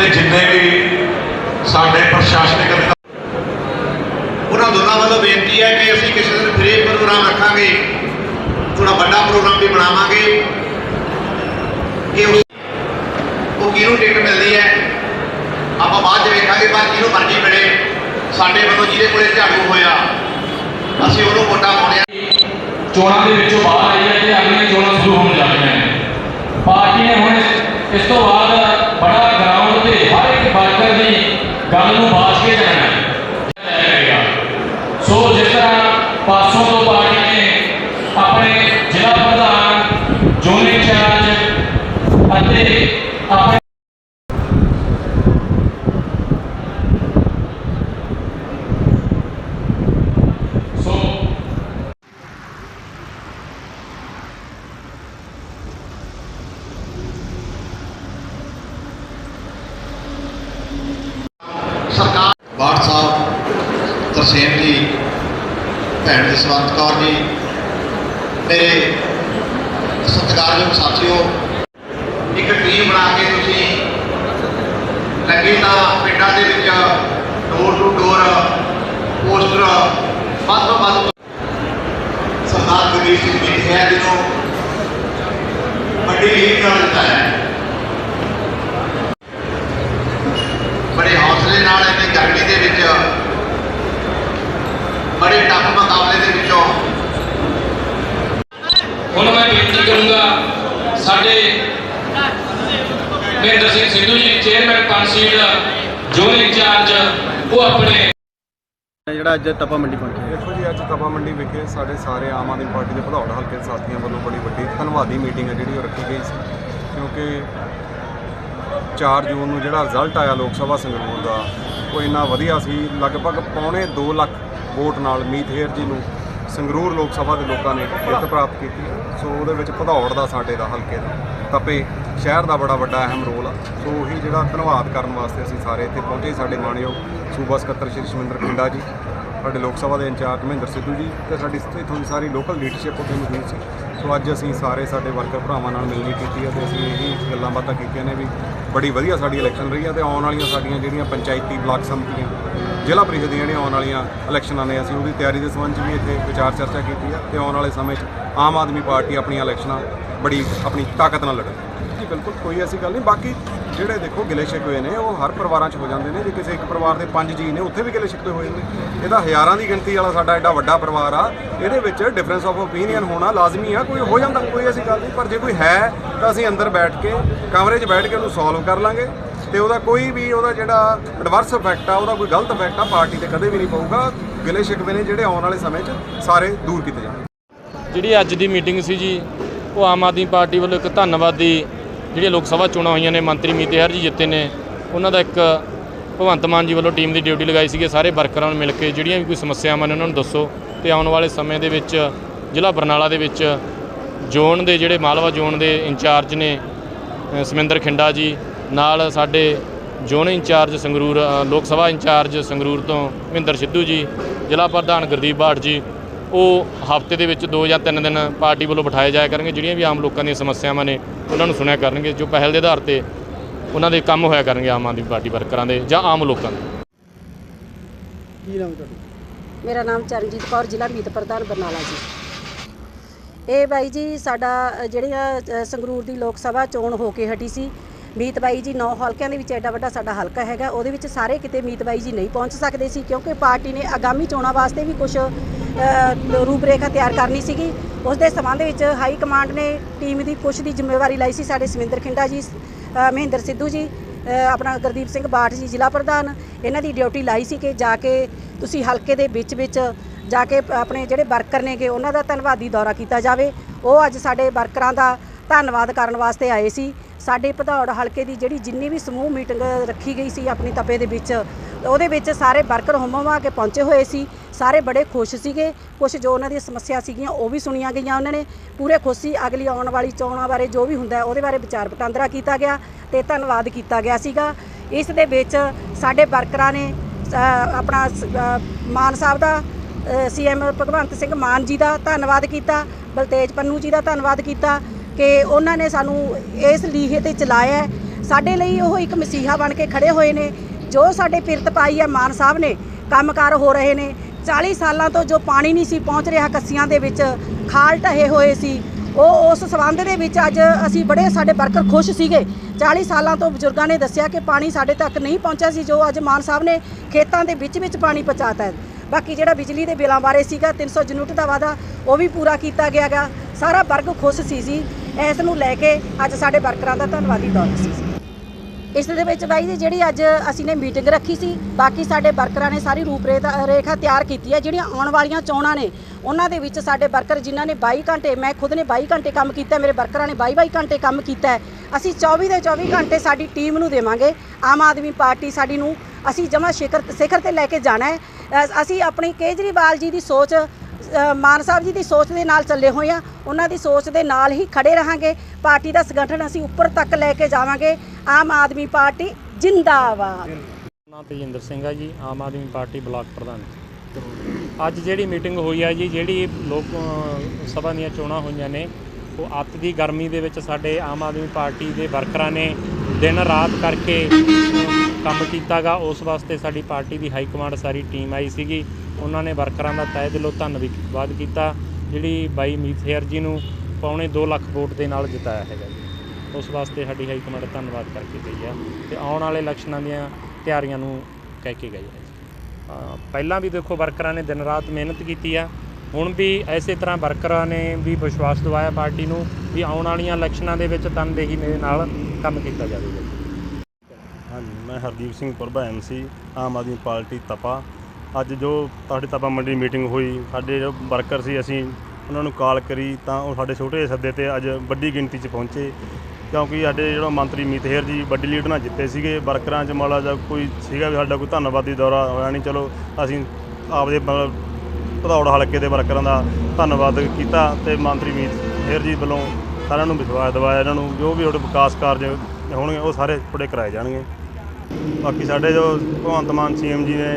ਅਤੇ ਜਿੰਨੇ ਵੀ ਸਾਡੇ ਪ੍ਰਸ਼ਾਸਨਿਕ ਉਹਨਾਂ ਦੋਨਾਂ ਵੱਲੋਂ ਬੇਨਤੀ ਹੈ ਕਿ ਅਸੀਂ ਕਿਸੇ ਦਿਨ ਫ੍ਰੀ ਪ੍ਰੋਗਰਾਮ ਰੱਖਾਂਗੇ। ਥੋੜਾ ਵੱਡਾ ਪ੍ਰੋਗਰਾਮ ਵੀ ਬਣਾਵਾਂਗੇ। ਕਿ ਉਸ ਉਹ ਕਿਹਨੂੰ ਟਿਕਟ ਮਿਲਦੀ ਹੈ? ਆਪਾਂ ਬਾਅਦ ਚ ਵੇਖਾਂਗੇ, ਪਰ ਕਿਹਨੂੰ ਮਰਜ਼ੀ ਮਿਲੇ, ਸਾਡੇ ਵੱਲੋਂ ਜਿਹਦੇ ਕੋਲੇ ਝਾੜੂ ਹੋਇਆ, ਅਸੀਂ ਉਹਨੂੰ ਵੋਟਾਂ ਪਾਉਣੀਆਂ ਚੋਣਾਂ ਦੇ ਵਿੱਚੋਂ ਬਾਹਰ ਆਈ ਹੈ ਤੇ ਅਗਲੀਆਂ ਚੋਣਾਂ ਸ਼ੁਰੂ ਹੋਣ ਜਾ ਰਹੀਆਂ ਨੇ। ਪਾਰਟੀ ਨੇ ਹੁਣ ਇਸ- ਤੋਂ ਬਾਅਦ ਬੜਾ ਤੇ ਹਰ ਇੱਕ ਵਰਕਰ ਦੀ ਗੱਲ ਨੂੰ ਬਾਜ ਕੇ ਜਾਣਾ ਸੋ ਜਿਸ ਤਰ੍ਹਾਂ ਪਾਸੋਂ ਤੋਂ ਪਾਰਟੀ ਨੇ ਆਪਣੇ ਜ਼ਿਲ੍ਹਾ ਪ੍ਰਧਾਨ ਜ਼ੋਨ ਇੰਚਾਰਜ ਅਤੇ ਆਪਣੇ ਸੋ ਸਰਕਾਰ ਬਾਠ ਸਾਹਿਬ, ਤਰਸੇਮ ਜੀ, ਭੈਣ ਜਸਵੰਤ ਕੌਰ ਜੀ, ਮੇਰੇ ਸਤਿਕਾਰਯੋਗ ਸਾਥੀਓ, ਇੱਕ ਟੀਮ ਬਣਾ ਕੇ ਤੁਸੀਂ ਲੱਗੇ ਤਾਂ ਪਿੰਡਾਂ ਦੇ ਵਿੱਚ ਡੋਰ ਟੂ ਡੋਰ ਪੋਸਟਰ ਵੱਧ ਤੋਂ ਵੱਧ ਸਰਦਾਰ ਗੁਰਦੀਪ ਸਿੰਘ ਜੀ ਹੈ ਜਿਹਨੂੰ ਵੱਡੀ ਲੀਡ ਨਾਲ ਦਿੱਤਾ ਹੈ ਬੜੇ ਹੌਸਲੇ ਨਾਲ ਇਹਨੇ ਗਰਮੀ ਦੇ ਵਿੱਚ ਬੜੇ ਟਫ ਮੁਕਾਬਲੇ ਦੇ ਵਿੱਚੋਂ। ਹੁਣ ਮੈਂ ਬੇਨਤੀ ਕਰੂੰਗਾ ਸਾਡੇ Mahinder Singh Sidhu ji chairman ਕਾਂਸੀਲ zone incharge ਉਹ ਆਪਣੇ ਜਿਹੜਾ ਅੱਜ ਤਪਾ ਮੰਡੀ ਪਹੁੰਚੇ ਦੇਖੋ ਜੀ ਅੱਜ ਤਪਾ ਮੰਡੀ ਵਿਖੇ ਸਾਡੇ ਸਾਰੇ ਆਮ ਆਦਮੀ ਪਾਰਟੀ ਦੇ ਭਦੌੜ ਹਲਕੇ ਦੇ ਸਾਥੀਆਂ ਵੱਲੋਂ ਬੜੀ ਵੱਡੀ ਧੰਨਵਾਦੀ ਮੀਟਿੰਗ ਹੈ ਜਿਹੜੀ ਉਹ ਰੱਖੀ ਗਈ ਸੀ। ਕਿਉਂਕਿ 4 ਜੂਨ ਨੂੰ ਜਿਹੜਾ ਰਿਜ਼ਲਟ ਆਇਆ ਲੋਕ ਸਭਾ ਸੰਗਰੂਰ ਦਾ ਉਹ ਇੰਨਾ ਵਧੀਆ ਸੀ। ਲਗਭਗ ਪੌਣੇ 2 ਲੱਖ ਵੋਟ ਨਾਲ ਮੀਤ ਹੇਰ ਜੀ ਨੂੰ ਸੰਗਰੂਰ ਲੋਕ ਸਭਾ ਦੇ ਲੋਕਾਂ ਨੇ ਜਿੱਤ ਪ੍ਰਾਪਤ ਕੀਤੀ ਸੋ ਉਹਦੇ ਵਿੱਚ ਭਦੌੜ ਦਾ ਸਾਡੇ ਦਾ ਹਲਕੇ ਦਾ। ਤਪੇ ਸ਼ਹਿਰ ਦਾ ਬੜਾ ਵੱਡਾ ਅਹਿਮ ਰੋਲ ਆ। ਸੋ ਉਹੀ ਜਿਹੜਾ ਧੰਨਵਾਦ ਕਰਨ ਵਾਸਤੇ ਅਸੀਂ ਸਾਰੇ ਇੱਥੇ ਪਹੁੰਚੇ। ਸਾਡੇ ਮਾਣਯੋਗ ਸੂਬਾ ਸਕੱਤਰ ਸ਼੍ਰੀ ਸ਼ਮਿੰਦਰ ਖਿੰਡਾ ਜੀ, ਸਾਡੇ ਲੋਕ ਸਭਾ ਦੇ ਇੰਚਾਰਜ ਮਹਿੰਦਰ ਸਿੱਧੂ ਜੀ ਤੇ ਸਾਡੀ ਇੱਥੋਂ ਦੀ ਸਾਰੀ ਲੋਕਲ ਲੀਡਰਸ਼ਿਪ ਉੱਥੇ ਮੌਜੂਦ ਸੀ। ਸੋ ਅੱਜ ਅਸੀਂ ਸਾਰੇ ਸਾਡੇ ਵਰਕਰ ਭਰਾਵਾਂ ਨਾਲ ਮਿਲਣੀ ਕੀਤੀ ਹੈ ਤੇ ਅਸੀਂ ਇਹੀ ਗੱਲਾਂ ਬਾਤਾਂ ਕੀਤੀਆਂ ਨੇ ਵੀ ਬੜੀ ਵਧੀਆ ਸਾਡੀ ਇਲੈਕਸ਼ਨ ਰਹੀ ਹੈ ਤੇ ਆਉਣ ਵਾਲੀਆਂ ਸਾਡੀਆਂ ਜਿਹੜੀਆਂ ਪੰਚਾਇਤੀ ਬਲਾਕ ਸਮਿਤੀਆਂ, ਜ਼ਿਲ੍ਹਾ ਪ੍ਰੀਸ਼ਦ ਦੀਆਂ ਜਿਹੜੀਆਂ ਆਉਣ ਵਾਲੀਆਂ ਇਲੈਕਸ਼ਨਾਂ ਨੇ, ਅਸੀਂ ਉਹਦੀ ਤਿਆਰੀ ਦੇ ਸੰਬੰਧ 'ਚ ਵੀ ਇੱਥੇ ਵਿਚਾਰ ਚਰਚਾ ਕੀਤੀ ਹੈ ਤੇ ਆਉਣ ਵਾਲੇ ਸਮੇਂ 'ਚ ਆਮ ਆਦਮੀ ਪਾਰਟੀ ਆਪਣੀਆਂ ਇਲੈਕਸ਼ਨਾਂ ਬੜੀ ਆਪਣੀ ਤਾਕਤ ਨਾਲ ਲੜੇ ਬਿਲਕੁਲ ਕੋਈ ਐਸੀ ਗੱਲ ਨਹੀਂ। ਬਾਕੀ ਜਿਹੜੇ ਦੇਖੋ ਗਿਲੇ ਸ਼ਿਕਵੇ ਨੇ, ਉਹ ਹਰ ਪਰਿਵਾਰਾਂ 'ਚ ਹੋ ਜਾਂਦੇ ਨੇ। ਜੇ ਕਿਸੇ ਇੱਕ ਪਰਿਵਾਰ ਦੇ ਪੰਜ ਜੀ ਨੇ, ਉੱਥੇ ਵੀ ਗਿਲੇ ਸ਼ਿਕਵੇ ਹੋਏ ਨੇ। ਇਹਦਾ ਹਜ਼ਾਰਾਂ ਦੀ ਗਿਣਤੀ ਵਾਲਾ ਸਾਡਾ ਐਡਾ ਵੱਡਾ ਪਰਿਵਾਰ ਆ। ਇਹਦੇ ਵਿੱਚ ਡਿਫਰੈਂਸ ਆਫ ਓਪੀਨੀਅਨ ਹੋਣਾ ਲਾਜ਼ਮੀ ਆ। ਕੋਈ ਹੋ ਜਾਂਦਾ, ਕੋਈ ਐਸੀ ਗੱਲ ਨਹੀਂ। ਪਰ ਜੇ ਕੋਈ ਹੈ, ਤਾਂ ਅਸੀਂ ਅੰਦਰ ਬੈਠ ਕੇ, ਕਮਰੇ 'ਚ ਬੈਠ ਕੇ ਉਹਨੂੰ ਸੋਲਵ ਕਰ ਲਾਂਗੇ। ਤੇ ਉਹਦਾ ਕੋਈ ਵੀ ਉਹਦਾ ਜਿਹੜਾ ਐਡਵਰਸ ਇਫੈਕਟ ਆ, ਉਹਦਾ ਕੋਈ ਗਲਤ ਇਫੈਕਟ ਆ, ਪਾਰਟੀ ਤੇ ਕਦੇ ਵੀ ਨਹੀਂ ਪਊਗਾ। ਗਿਲੇ ਸ਼ਿਕਵੇ ਨੇ ਜਿਹੜੇ ਆਉਣ ਵਾਲੇ ਸਮੇਂ 'ਚ ਸਾਰੇ ਦੂਰ ਕੀਤੇ ਜਾਣਗੇ ਜਿਹੜੀ ਅੱਜ ਦੀ ਮੀਟਿੰਗ ਸੀ ਜੀ, ਉਹ ਆਮ ਆਦਮੀ ਪਾਰਟੀ ਵੱਲੋਂ ਇੱਕ ਧੰਨਵਾਦੀ ਜਿਹੜੀਆਂ ਲੋਕ ਸਭਾ ਚੋਣਾਂ ਹੋਈਆਂ ਨੇ ਮੰਤਰੀ ਮੀਤੇਹਰ ਜੀ ਜਿੱਤੇ ਨੇ ਉਹਨਾਂ ਦਾ ਇੱਕ ਭਗਵੰਤ ਮਾਨ ਜੀ ਵੱਲੋਂ ਟੀਮ ਦੀ ਡਿਊਟੀ ਲਗਾਈ ਸੀਗੀ। ਸਾਰੇ ਵਰਕਰਾਂ ਨੂੰ ਮਿਲ ਕੇ ਜਿਹੜੀਆਂ ਵੀ ਕੋਈ ਸਮੱਸਿਆਵਾਂ ਨੇ ਉਹਨਾਂ ਨੂੰ ਦੱਸੋ ਤੇ ਆਉਣ ਵਾਲੇ ਸਮੇਂ ਦੇ ਵਿੱਚ ਜ਼ਿਲ੍ਹਾ ਬਰਨਾਲਾ ਦੇ ਵਿੱਚ ਜ਼ੋਨ ਦੇ ਜਿਹੜੇ ਮਾਲਵਾ ਜ਼ੋਨ ਦੇ ਇੰਚਾਰਜ ਨੇ ਅ, ਸਮਿੰਦਰ ਖਿੰਡਾ ਜੀ ਨਾਲ ਸਾਡੇ ਜ਼ੋਨ ਇੰਚਾਰਜ ਸੰਗਰੂਰ ਲੋਕ ਸਭਾ ਇੰਚਾਰਜ ਸੰਗਰੂਰ ਤੋਂ ਮਹਿੰਦਰ ਸਿੱਧੂ ਜੀ ਜ਼ਿਲ੍ਹਾ ਪ੍ਰਧਾਨ ਗੁਰਦੀਪ ਬਾਠ ਜੀ ਉਹ ਹਫ਼ਤੇ ਦੇ ਵਿੱਚ ਦੋ ਜਾਂ ਤਿੰਨ ਦਿਨ ਪਾਰਟੀ ਵੱਲੋਂ ਬਿਠਾਏ ਜਾਇਆ ਕਰਨਗੇ। ਜਿਹੜੀਆਂ ਵੀ ਆਮ ਲੋਕਾਂ ਦੀਆਂ ਸਮੱਸਿਆਵਾਂ ਨੇ ਉਹਨਾਂ ਨੂੰ ਸੁਣਿਆ ਕਰਨਗੇ। ਜੋ ਪਹਿਲ ਦੇ ਆਧਾਰ ਤੇ ਉਹਨਾਂ ਦੇ ਕੰਮ ਹੋਇਆ ਕਰਨਗੇ ਆਮ ਆਦਮੀ ਪਾਰਟੀ ਵਰਕਰਾਂ ਦੇ ਜਾਂ ਆਮ ਲੋਕਾਂ ਦੇ। ਕੀ ਨਾਮ ਤੁਹਾਡਾ? ਮੇਰਾ ਨਾਮ ਚਰਨਜੀਤ ਕੌਰ ਜ਼ਿਲ੍ਹਾ ਮੀਤ ਪ੍ਰਧਾਨ ਬਰਨਾਲਾ ਜੀ। ਇਹ ਬਾਈ ਜੀ ਸਾਡਾ ਜਿਹੜੀਆਂ ਸੰਗਰੂਰ ਦੀ ਲੋਕ ਸਭਾ ਚੋਣ ਹੋ ਕੇ ਹਟੀ ਸੀ। ਮੀਤਬਾਈ ਜੀ ਨੌ ਹਲਕਿਆਂ ਦੇ ਵਿੱਚ ਐਡਾ ਵੱਡਾ ਸਾਡਾ ਹਲਕਾ ਹੈਗਾ, ਉਹਦੇ ਵਿੱਚ ਸਾਰੇ ਕਿਤੇ ਮੀਤ ਬਾਈ ਜੀ ਨਹੀਂ ਪਹੁੰਚ ਸਕਦੇ ਸੀ, ਕਿਉਂਕਿ ਪਾਰਟੀ ਨੇ ਆਗਾਮੀ ਚੋਣਾਂ ਵਾਸਤੇ ਵੀ ਕੁਝ ਰੂਪਰੇਖਾ ਤਿਆਰ ਕਰਨੀ ਸੀਗੀ। ਉਸ ਦੇ ਸੰਬੰਧ ਵਿੱਚ ਹਾਈ ਕਮਾਂਡ ਨੇ ਟੀਮ ਦੀ ਕੁਛ ਦੀ ਜ਼ਿੰਮੇਵਾਰੀ ਲਈ ਸੀ, ਸਾਡੇ ਸਵਿੰਦਰ ਖਿੰਡਾ ਜੀ ਮਹਿੰਦਰ ਸਿੱਧੂ ਜੀ ਆਪਣਾ ਗੁਰਦੀਪ ਸਿੰਘ ਬਾਠ ਜੀ, ਜ਼ਿਲ੍ਹਾ ਪ੍ਰਧਾਨ, ਇਹਨਾਂ ਦੀ ਡਿਊਟੀ ਲਾਈ ਸੀ ਕਿ ਜਾ ਕੇ ਤੁਸੀਂ ਹਲਕੇ ਦੇ ਵਿੱਚ ਵਿੱਚ ਜਾ ਕੇ ਆਪਣੇ ਜਿਹੜੇ ਵਰਕਰ ਨੇਗੇ, ਉਹਨਾਂ ਦਾ ਧੰਨਵਾਦੀ ਦੌਰਾ ਕੀਤਾ ਜਾਵੇ। ਉਹ ਅੱਜ ਸਾਡੇ ਵਰਕਰਾਂ ਦਾ ਧੰਨਵਾਦ ਕਰਨ ਵਾਸਤੇ ਆਏ ਸੀ। ਸਾਡੇ ਭਦੌੜ ਹਲਕੇ ਦੀ ਜਿਹੜੀ ਜਿੰਨੀ ਵੀ ਸਮੂਹ ਮੀਟਿੰਗ ਰੱਖੀ ਗਈ ਸੀ ਆਪਣੀ ਤਪੇ ਦੇ ਵਿੱਚ, ਉਹਦੇ ਵਿੱਚ ਸਾਰੇ ਵਰਕਰ ਹੁਮਵਾ ਕੇ ਪਹੁੰਚੇ ਹੋਏ ਸੀ। ਸਾਰੇ ਬੜੇ ਖੁਸ਼ ਸੀਗੇ। ਕੁਝ ਜੋ ਉਹਨਾਂ ਦੀਆਂ ਸਮੱਸਿਆ ਸੀਗੀਆਂ, ਉਹ ਵੀ ਸੁਣੀਆਂ ਗਈਆਂ ਉਹਨਾਂ ਨੇ। ਪੂਰੇ ਖੁਸ਼ ਸੀ। ਅਗਲੀ ਆਉਣ ਵਾਲੀ ਚੋਣਾਂ ਬਾਰੇ ਜੋ ਵੀ ਹੁੰਦਾ, ਉਹਦੇ ਬਾਰੇ ਵਿਚਾਰ ਵਟਾਂਦਰਾ ਕੀਤਾ ਗਿਆ ਤੇ ਧੰਨਵਾਦ ਕੀਤਾ ਗਿਆ ਸੀਗਾ। ਇਸ ਦੇ ਵਿੱਚ ਸਾਡੇ ਵਰਕਰਾਂ ਨੇ ਆਪਣਾ ਮਾਨ ਸਾਹਿਬ ਦਾ ਸੀਐਮ ਭਗਵੰਤ ਸਿੰਘ ਮਾਨ ਜੀ ਦਾ ਧੰਨਵਾਦ ਕੀਤਾ, ਬਲਤੇਜ ਪੰਨੂ ਜੀ ਦਾ ਧੰਨਵਾਦ ਕੀਤਾ ਕਿ ਉਹਨਾਂ ਨੇ ਸਾਨੂੰ ਇਸ ਲੀਹੇ ਤੇ ਚਲਾਇਆ ਸਾਡੇ ਲਈ ਉਹ ਇੱਕ ਮਸੀਹਾ ਬਣ ਕੇ ਖੜੇ ਹੋਏ ਨੇ, ਜੋ ਸਾਡੇ ਪਿਰਤ ਪਾਈ ਹੈ ਮਾਨ ਸਾਹਿਬ ਨੇ, ਕੰਮਕਾਰ ਹੋ ਰਹੇ ਨੇ। 40 ਸਾਲਾਂ ਤੋਂ ਜੋ ਪਾਣੀ ਨਹੀਂ ਸੀ ਪਹੁੰਚ ਰਿਹਾ ਕੱਸੀਆਂ ਦੇ ਵਿੱਚ, ਖਾਲ ਢਹੇ ਹੋਏ ਸੀ। ਉਹ ਉਸ ਸਬੰਧ ਦੇ ਵਿੱਚ ਅੱਜ ਅਸੀਂ ਬੜੇ ਸਾਡੇ ਵਰਕਰ ਖੁਸ਼ ਸੀਗੇ। 40 ਸਾਲਾਂ ਤੋਂ ਬਜ਼ੁਰਗਾਂ ਨੇ ਦੱਸਿਆ ਕਿ ਪਾਣੀ ਸਾਡੇ ਤੱਕ ਨਹੀਂ ਪਹੁੰਚਿਆ ਸੀ, ਜੋ ਅੱਜ ਮਾਨ ਸਾਹਿਬ ਨੇ ਖੇਤਾਂ ਦੇ ਵਿੱਚ ਵਿੱਚ ਪਾਣੀ ਪਹੁੰਚਾਤਾ ਹੈ। ਬਾਕੀ ਜਿਹੜਾ ਬਿਜਲੀ ਦੇ ਬਿੱਲਾਂ ਬਾਰੇ ਸੀਗਾ 300 ਯੂਨਿਟ ਦਾ ਵਾਅਦਾ, ਉਹ ਵੀ ਪੂਰਾ ਕੀਤਾ ਗਿਆ ਗਾ ਸਾਰਾ ਵਰਗ ਖੁਸ਼ ਸੀ ਜੀ। ਇਸ ਨੂੰ ਲੈ ਕੇ ਅੱਜ ਸਾਡੇ ਵਰਕਰਾਂ ਦਾ ਧੰਨਵਾਦੀ ਦੌਰ ਸੀ। ਇਸ ਦੇ ਵਿੱਚ ਬਾਈ ਜੀ, ਜਿਹੜੀ ਅੱਜ ਅਸੀਂ ਨੇ ਮੀਟਿੰਗ ਰੱਖੀ ਸੀ, ਬਾਕੀ ਸਾਡੇ ਵਰਕਰਾਂ ਨੇ ਸਾਰੀ ਰੂਪਰੇਖਾ ਰੇਖਾ ਤਿਆਰ ਕੀਤੀ ਹੈ। ਜਿਹੜੀਆਂ ਆਉਣ ਵਾਲੀਆਂ ਚੋਣਾਂ ਨੇ, ਉਹਨਾਂ ਦੇ ਵਿੱਚ ਸਾਡੇ ਵਰਕਰ ਜਿਨ੍ਹਾਂ ਨੇ 22 ਘੰਟੇ, ਮੈਂ ਖੁਦ ਨੇ 22 ਘੰਟੇ ਕੰਮ ਕੀਤਾ, ਮੇਰੇ ਵਰਕਰਾਂ ਨੇ 22 22 ਘੰਟੇ ਕੰਮ ਕੀਤਾ ਅਸੀਂ 24 ਦੇ 24 ਘੰਟੇ ਸਾਡੀ ਟੀਮ ਨੂੰ ਦੇਵਾਂਗੇ। ਆਮ ਆਦਮੀ ਪਾਰਟੀ ਸਾਡੀ ਨੂੰ ਅਸੀਂ ਜਮਾ ਸਿਖਰ ਸਿਖਰ ਤੇ ਲੈ ਕੇ ਜਾਣਾ ਹੈ। ਅਸੀਂ ਆਪਣੀ ਕੇਜਰੀਵਾਲ ਜੀ ਦੀ ਸੋਚ ਮਾਨ ਸਾਹਿਬ ਜੀ ਦੀ ਸੋਚ ਦੇ ਨਾਲ ਚੱਲੇ ਹੋਏ ਆ। ਉਹਨਾਂ ਦੀ ਸੋਚ ਦੇ ਨਾਲ ਹੀ ਖੜੇ ਰਹਾਂਗੇ। ਪਾਰਟੀ ਦਾ ਸੰਗਠਨ ਅਸੀਂ ਉੱਪਰ ਤੱਕ ਲੈ ਕੇ ਜਾਵਾਂਗੇ। ਆਮ ਆਦਮੀ ਪਾਰਟੀ ਜਿੰਦਾਬਾਦ। ਨਾਮ ਤੇਜਿੰਦਰ ਸਿੰਘ ਆ ਜੀ। ਆਮ ਆਦਮੀ ਪਾਰਟੀ ਬਲਾਕ ਪ੍ਰਧਾਨ। ਅੱਜ ਜਿਹੜੀ ਮੀਟਿੰਗ ਹੋਈ ਆ ਜੀ, ਜਿਹੜੀ ਲੋਕ ਸਭਾ ਦੀਆਂ ਚੋਣਾਂ ਹੋਈਆਂ ਨੇ, ਉਹ ਅੱਤ ਦੀ ਗਰਮੀ ਦੇ ਵਿੱਚ ਸਾਡੇ ਆਮ ਆਦਮੀ ਪਾਰਟੀ ਦੇ ਵਰਕਰਾਂ ਨੇ ਦਿਨ ਰਾਤ ਕਰਕੇ ਕੰਮ ਕੀਤਾਗਾ। ਉਸ ਵਾਸਤੇ ਸਾਡੀ ਪਾਰਟੀ ਦੀ ਹਾਈ ਕਮਾਂਡ ਸਾਰੀ ਟੀਮ ਆਈ ਸੀਗੀ। ਉਹਨਾਂ ਨੇ ਵਰਕਰਾਂ ਦਾ ਤਹਿ ਦਿਲੋਂ ਧੰਨਵਾਦ ਕੀਤਾ, ਜਿਹੜੀ ਬਾਈ ਮੀਤ ਹੇਅਰ ਜੀ ਨੂੰ ਪੌਣੇ 2 ਲੱਖ ਵੋਟ ਦੇ ਨਾਲ ਜਿਤਾਇਆ ਹੈਗਾ ਜੀ। ਉਸ ਵਾਸਤੇ ਸਾਡੀ ਹਾਈ ਕਮਾਂਡ ਧੰਨਵਾਦ ਕਰਕੇ ਗਈ ਆ ਤੇ ਆਉਣ ਵਾਲੇ ਇਲੈਕਸ਼ਨਾਂ ਦੀਆਂ ਤਿਆਰੀਆਂ ਨੂੰ ਕਹਿ ਕੇ ਗਈ ਹੈ। ਪਹਿਲਾਂ ਵੀ ਦੇਖੋ ਵਰਕਰਾਂ ਨੇ ਦਿਨ ਰਾਤ ਮਿਹਨਤ ਕੀਤੀ ਆ। ਹੁਣ ਵੀ ਐਸੇ ਤਰ੍ਹਾਂ ਵਰਕਰਾਂ ਨੇ ਵੀ ਵਿਸ਼ਵਾਸ ਦਿਵਾਇਆ ਪਾਰਟੀ ਨੂੰ ਵੀ ਆਉਣ ਵਾਲੀਆਂ ਇਲੈਕਸ਼ਨਾਂ ਦੇ ਵਿੱਚ ਤਨਦੇਹੀ ਦੇ ਨਾਲ ਕੰਮ ਕੀਤਾ ਜਾਵੇਗਾ। ਹਾਂਜੀ, ਮੈਂ ਹਰਦੀਪ ਸਿੰਘ ਪੁਰਬਾ ਐਮਸੀ ਆਮ ਆਦਮੀ ਪਾਰਟੀ ਤਪਾ। ਅੱਜ ਜੋ ਤੁਹਾਡੀ ਤਾਪਾ ਮੰਡੀ ਮੀਟਿੰਗ ਹੋਈ, ਸਾਡੇ ਜੋ ਵਰਕਰ ਸੀ, ਅਸੀਂ ਉਹਨਾਂ ਨੂੰ ਕਾਲ ਕਰੀ ਤਾਂ ਉਹ ਸਾਡੇ ਛੋਟੇ ਜਿਹੇ ਸੱਦੇ ਤੇ ਅੱਜ ਵੱਡੀ ਗਿਣਤੀ 'ਚ ਪਹੁੰਚੇ। ਕਿਉਂਕਿ ਸਾਡੇ ਜਿਹੜਾ ਮੰਤਰੀ ਮੀਤਹੇਰ ਜੀ ਵੱਡੀ ਲੀਡ ਨਾਲ ਜਿੱਤੇ ਸੀਗੇ ਵਰਕਰਾਂ 'ਚ ਮਾੜਾ ਜਾਂ ਕੋਈ ਸੀਗਾ ਵੀ ਸਾਡਾ ਕੋਈ ਧੰਨਵਾਦੀ ਦੌਰਾ ਹੋਇਆ ਨਹੀਂ, ਚਲੋ ਅਸੀਂ ਆਪਦੇ ਮਤਲਬ ਭਦੌੜ ਹਲਕੇ ਦੇ ਵਰਕਰਾਂ ਦਾ ਧੰਨਵਾਦ ਕੀਤਾ ਤੇ ਮੰਤਰੀ ਮੀਤਹੇਰ ਜੀ ਵੱਲੋਂ ਸਾਰਿਆਂ ਨੂੰ ਵਿਸ਼ਵਾਸ ਦਿਵਾਇਆ, ਇਹਨਾਂ ਨੂੰ ਜੋ ਵੀ ਤੁਹਾਡੇ ਵਿਕਾਸ ਕਾਰਜ ਹੋਣਗੇ ਉਹ ਸਾਰੇ ਤੁਹਾਡੇ ਕਰਾਏ ਜਾਣਗੇ। ਬਾਕੀ ਸਾਡੇ ਜੋ ਭਗਵੰਤ ਮਾਨ ਸੀਐਮ ਜੀ ਨੇ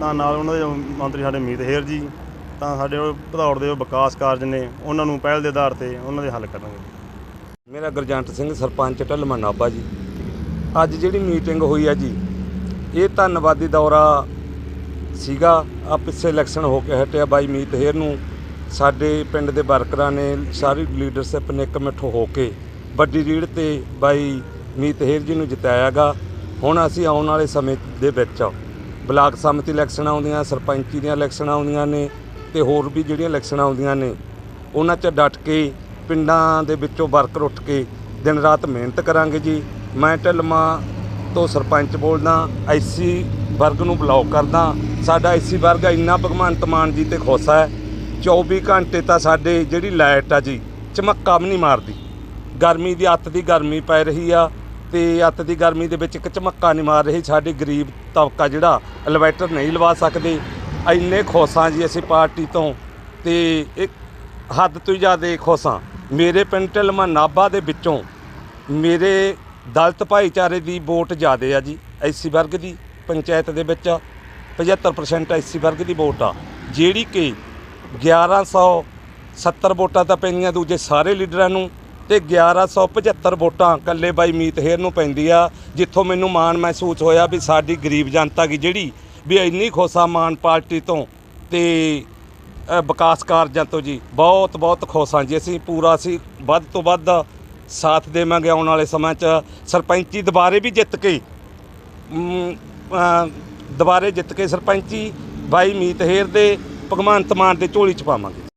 ਤਾਂ ਨਾਲ ਉਹਨਾਂ ਦੇ ਮੰਤਰੀ ਸਾਡੇ ਮੀਤ ਹੇਰ ਜੀ, ਤਾਂ ਸਾਡੇ ਭਦੌੜ ਦੇ ਵਿਕਾਸ ਕਾਰਜ ਨੇ, ਉਹਨਾਂ ਨੂੰ ਪਹਿਲ ਦੇ ਆਧਾਰ ਤੇ ਉਹਨਾਂ ਦੇ ਹੱਲ ਕਰਾਂਗੇ। ਮੇਰਾ ਗੁਰਜੰਟ ਸਿੰਘ, ਸਰਪੰਚ ਢਲਮਾ ਨਾਭਾ ਜੀ। ਅੱਜ ਜਿਹੜੀ ਮੀਟਿੰਗ ਹੋਈ ਆ ਜੀ, ਇਹ ਧੰਨਵਾਦੀ ਦੌਰਾ ਸੀਗਾ। ਆ ਪਿੱਛੇ ਇਲੈਕਸ਼ਨ ਹੋ ਕੇ ਹਟਿਆ ਬਾਈ ਮੀਤ ਹੇਰ ਨੂੰ। ਸਾਡੇ ਪਿੰਡ ਦੇ ਵਰਕਰਾਂ ਨੇ ਸਾਰੀ ਲੀਡਰਸ਼ਿਪ ਨੇ ਕਮਿਟ ਹੋ ਕੇ ਵੱਡੀ ਰੀੜ ਤੇ ਬਾਈ ਮੀਤ ਹੇਰ ਜੀ ਨੂੰ ਜਿਤਾਇਆਗਾ। ਹੁਣ ਅਸੀਂ ਆਉਣ ਵਾਲੇ ਸਮੇਂ ਦੇ ਵਿੱਚ ਬਲਾਕ ਸਮਿਤੀ ਇਲੈਕਸ਼ਨ ਆਉਂਦੀਆਂ, ਸਰਪੰਚੀ ਦੀਆਂ ਇਲੈਕਸ਼ਨ ਆਉਂਦੀਆਂ ਨੇ ਤੇ ਹੋਰ ਵੀ ਜਿਹੜੀਆਂ ਇਲੈਕਸ਼ਨ ਆਉਂਦੀਆਂ ਨੇ, ਉਹਨਾਂ 'ਚ ਡਟ ਕੇ, ਪਿੰਡਾਂ ਦੇ ਵਿੱਚੋਂ ਵਰਕਰ ਉੱਠ ਕੇ ਦਿਨ ਰਾਤ ਮਿਹਨਤ ਕਰਾਂਗੇ ਜੀ। ਮੈਂ ਢਲਮਾ ਤੋਂ ਸਰਪੰਚ ਬੋਲਦਾ, ਐਸੀ ਵਰਗ ਨੂੰ ਬਲੌਕ ਕਰਦਾ। ਸਾਡਾ ਐਸੀ ਵਰਗ ਇੰਨਾ ਭਗਵੰਤ ਮਾਨ ਜੀ ਤੇ ਖੋਸਾ ਹੈ। 24 ਘੰਟੇ ਤਾਂ ਸਾਡੇ ਜਿਹੜੀ ਲਾਈਟ ਆ ਜੀ, ਚਮੱਕਾ ਵੀ ਨਹੀਂ ਮਾਰਦੀ। ਗਰਮੀ ਦੀ ਅੱਤ ਦੀ ਗਰਮੀ ਪੈ ਰਹੀ ਆ ਤੇ ਅੱਤ ਦੀ ਗਰਮੀ ਦੇ ਵਿੱਚ ਇੱਕ ਝਮੱਕਾ ਨਹੀਂ ਮਾਰ ਰਹੀ। ਸਾਡੇ ਗਰੀਬ ਤਬਕਾ ਜਿਹੜਾ ਇਨਵਰਟਰ ਨਹੀਂ ਲਵਾ ਸਕਦੇ। ਇੰਨੇ ਖੁਸ਼ ਹਾਂ ਜੀ ਅਸੀਂ ਪਾਰਟੀ ਤੋਂ ਤੇ ਇੱਕ ਹੱਦ ਤੋਂ ਜ਼ਿਆਦਾ ਖੁਸ਼ ਹਾਂ। ਮੇਰੇ ਪਿੰਡ ਢਲਮਾ ਨਾਭਾ ਦੇ ਵਿੱਚੋਂ ਮੇਰੇ ਦਲਤ ਭਾਈਚਾਰੇ ਦੀ ਵੋਟ ਜ਼ਿਆਦਾ ਆ ਜੀ ਐਸੀ ਵਰਗ ਦੀ ਪੰਚਾਇਤ ਦੇ ਵਿੱਚ 75% ਐਸੀ ਵਰਗ ਦੀ ਵੋਟ ਆ। ਜਿਹੜੀ ਕਿ 1170 ਵੋਟਾਂ ਤਾਂ ਪੈਂਦੀਆਂ ਦੂਜੇ ਸਾਰੇ ਲੀਡਰਾਂ ਨੂੰ ਤੇ 1175 ਵੋਟਾਂ ਕੱਲੇ ਬਾਈ ਮੀਤ ਹੇਰ ਨੂੰ ਪੈਂਦੀ ਆ, ਜਿੱਥੋਂ ਮੈਨੂੰ ਮਾਣ ਮਹਿਸੂਸ ਹੋਇਆ ਵੀ ਸਾਡੀ ਗਰੀਬ ਜਨਤਾ ਕੀ ਜਿਹੜੀ ਵੀ ਇੰਨੀ ਖੁਸ਼ਾ ਮਾਨ ਪਾਰਟੀ ਤੋਂ ਤੇ ਵਿਕਾਸ ਕਾਰਜਾਂ ਤੋਂ ਜੀ, ਬਹੁਤ ਬਹੁਤ ਖੁਸ਼ ਹਾਂ ਜੀ। ਅਸੀਂ ਪੂਰਾ, ਅਸੀਂ ਵੱਧ ਤੋਂ ਵੱਧ ਸਾਥ ਦੇਵਾਂਗੇ ਆਉਣ ਵਾਲੇ ਸਮਾਂ 'ਚ। ਸਰਪੰਚੀ ਦੁਬਾਰੇ ਵੀ ਜਿੱਤ ਕੇ ਦੁਬਾਰੇ ਜਿੱਤ ਕੇ ਸਰਪੰਚੀ ਬਾਈ ਮੀਤ ਹੇਰ ਦੇ ਭਗਵੰਤ ਮਾਨ ਦੇ ਝੋਲੀ 'ਚ ਪਾਵਾਂਗੇ।